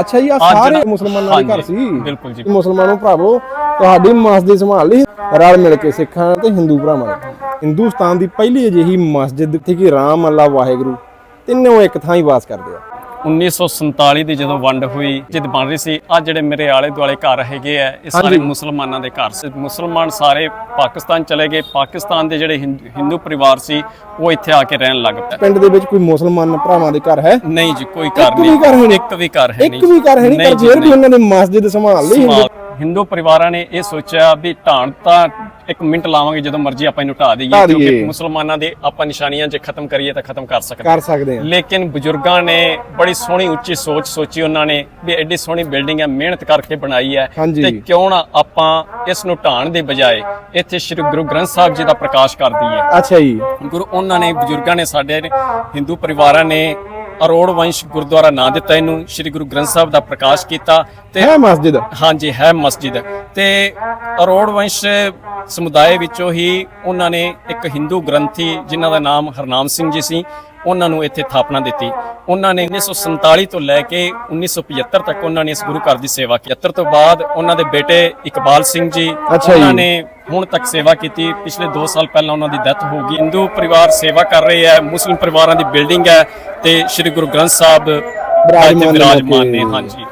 ਅੱਛਾ ਜੀ ਆ ਸਾਰੇ ਮੁਸਲਮਾਨਾਂ ਦੇ ਘਰ ਸੀ? ਬਿਲਕੁਲ ਜੀ। ਮੁਸਲਮਾਨੋ ਭਰਾਵੋ ਤੁਹਾਡੀ ਮਸਜਿਦ ਸੰਭਾਲ ਲਈ ਰਲ ਮਿਲ ਕੇ ਸਿੱਖਾਂ ਤੇ ਹਿੰਦੂ ਭਰਾਵਾਂ ਨੇ ਹਿੰਦੁਸਤਾਨ ਦੀ ਪਹਿਲੀ ਅਜਿਹੀ ਮਸਜਿਦ ਜਿੱਥੇ ਕਿ ਰਾਮ ਅੱਲਾ ਵਾਹਿਗੁਰੂ ਤਿੰਨੋਂ ਇੱਕ ਥਾਂ ਹੀ ਵਾਸ ਕਰਦੇ ਆ। 1947 ਦੀ ਜਦੋਂ ਵੰਡ ਹੋਈ ਜਦ ਬਣ ਰਹੀ ਸੀ ਆ ਜਿਹੜੇ ਮੇਰੇ ਆਲੇ ਦੁਆਲੇ ਘਰ ਹੈਗੇ ਆ ਇਹ ਸਾਰੇ। ਮੁਸਲਮਾਨਾਂ ਦੇ ਘਰ ਸੀ ਮੁਸਲਮਾਨ ਸਾਰੇ ਪਾਕਿਸਤਾਨ ਚਲੇ ਗਏ ਪਾਕਿਸਤਾਨ ਦੇ ਜਿਹੜੇ ਹਿੰਦੂ ਪਰਿਵਾਰ ਸੀ ਉਹ ਇੱਥੇ ਆ ਕੇ ਰਹਿਣ ਲੱਗ ਪਏ ਪਿੰਡ ਦੇ ਵਿੱਚ ਕੋਈ ਮੁਸਲਮਾਨ ਭਰਾਵਾਂ ਦੇ ਘਰ ਹੈ ਨਹੀਂ ਜੀ ਕੋਈ ਘਰ ਨਹੀਂ। ਇੱਕ ਵੀ ਘਰ ਹੈ ਨਹੀਂ ਇੱਕ ਵੀ ਘਰ ਹੈ ਨਹੀਂ ਪਰ ਫਿਰ ਵੀ। ਉਹਨਾਂ ਨੇ ਮਸਜਿਦ ਸੰਭਾਲ ਲਈ ਹਿੰਦੂ- ਹਿੰਦੂ ਪਰਿਵਾਰਾਂ ਨੇ ਇਹ ਸੋਚਿਆ ਵੀ ਢਾਣ ਤਾਂ ਇੱਕ ਮਿੰਟ ਲਾਵਾਂਗੇ ਜਦੋਂ ਮਰਜ਼ੀ ਆਪਾਂ ਇਹਨੂੰ ਢਾ ਦਈਏ। ਕਿਉਂਕਿ ਮੁਸਲਮਾਨਾਂ ਦੇ ਆਪਾਂ ਨਿਸ਼ਾਨੀਆਂ ਜੇ ਖਤਮ ਕਰੀਏ ਤਾਂ ਖਤਮ ਕਰ ਸਕਦੇ ਕਰ ਸਕਦੇ ਆ ਲੇਕਿਨ ਬਜ਼ੁਰਗਾਂ ਨੇ ਬੜੀ ਸੋਹਣੀ ਉੱਚੀ ਸੋਚ ਸੋਚੀ ਉਹਨਾਂ ਨੇ ਵੀ ਐਡੀ ਸੋਹਣੀ ਬਿਲਡਿੰਗ ਹੈ ਮਿਹਨਤ ਕਰਕੇ ਬਣਾਈ ਹੈ। ਤੇ ਕਿਉਂ ਨਾ ਆਪਾਂ ਇਸ ਨੂੰ ਢਾਣ ਦੇ ਬਜਾਏ ਇੱਥੇ ਸ੍ਰੀ ਗੁਰੂ ਗ੍ਰੰਥ ਸਾਹਿਬ ਜੀ ਦਾ ਪ੍ਰਕਾਸ਼ ਕਰ ਦਈਏ। ਅੱਛਾ ਜੀ। ਗੁਰੂ ਉਹਨਾਂ ਨੇ ਬਜ਼ੁਰਗਾਂ ਨੇ ਸਾਡੇ ਹਿੰਦੂ ਪਰਿਵਾਰਾਂ ਨੇ ਅਰੋੜ ਵੰਸ਼ ਗੁਰਦੁਆਰਾ ਨਾਂ ਦਿੱਤਾ ਇਹਨੂੰ ਸ੍ਰੀ ਗੁਰੂ ਗ੍ਰੰਥ ਸਾਹਿਬ ਦਾ ਪ੍ਰਕਾਸ਼ ਕੀਤਾ ਤੇ ਹੈ ਮਸਜਿਦ? ਹਾਂਜੀ ਹੈ ਮਸਜਿਦ। ਤੇ ਅਰੋੜ ਵੰਸ਼ ਸਮੁਦਾਇ ਵਿੱਚੋਂ ਹੀ ਉਹਨਾਂ ਨੇ ਇੱਕ ਹਿੰਦੂ ਗ੍ਰੰਥੀ ਜਿਨ੍ਹਾਂ ਦਾ ਨਾਮ ਹਰਨਾਮ ਸਿੰਘ ਜੀ ਸੀ ਉਹਨਾਂ ਨੂੰ ਇੱਥੇ ਥਾਪਨਾ ਦਿੱਤੀ ਉਹਨਾਂ ਨੇ 1947 ਤੋਂ ਲੈ ਕੇ 1975 ਤੱਕ ਉਹਨਾਂ ਨੇ ਇਸ ਗੁਰੂ ਘਰ ਦੀ ਸੇਵਾ ਕੀਤੀ 75 ਤੋਂ ਬਾਅਦ ਉਹਨਾਂ ਦੇ ਬੇਟੇ ਇਕਬਾਲ ਸਿੰਘ ਜੀ। ਉਹਨਾਂ ਨੇ ਹੁਣ ਤੱਕ ਸੇਵਾ ਕੀਤੀ ਪਿਛਲੇ 2 ਸਾਲ ਪਹਿਲਾਂ ਉਹਨਾਂ ਦੀ ਡੈਥ ਹੋ ਗਈ ਹਿੰਦੂ ਪਰਿਵਾਰ ਸੇਵਾ ਕਰ ਰਹੇ ਹੈ ਮੁਸਲਿਮ ਪਰਿਵਾਰਾਂ ਦੀ ਬਿਲਡਿੰਗ ਹੈ ਤੇ ਸ੍ਰੀ ਗੁਰੂ ਗ੍ਰੰਥ ਸਾਹਿਬ ਵਿਰਾਜਮਾਨ ਨੇ। ਹਾਂਜੀ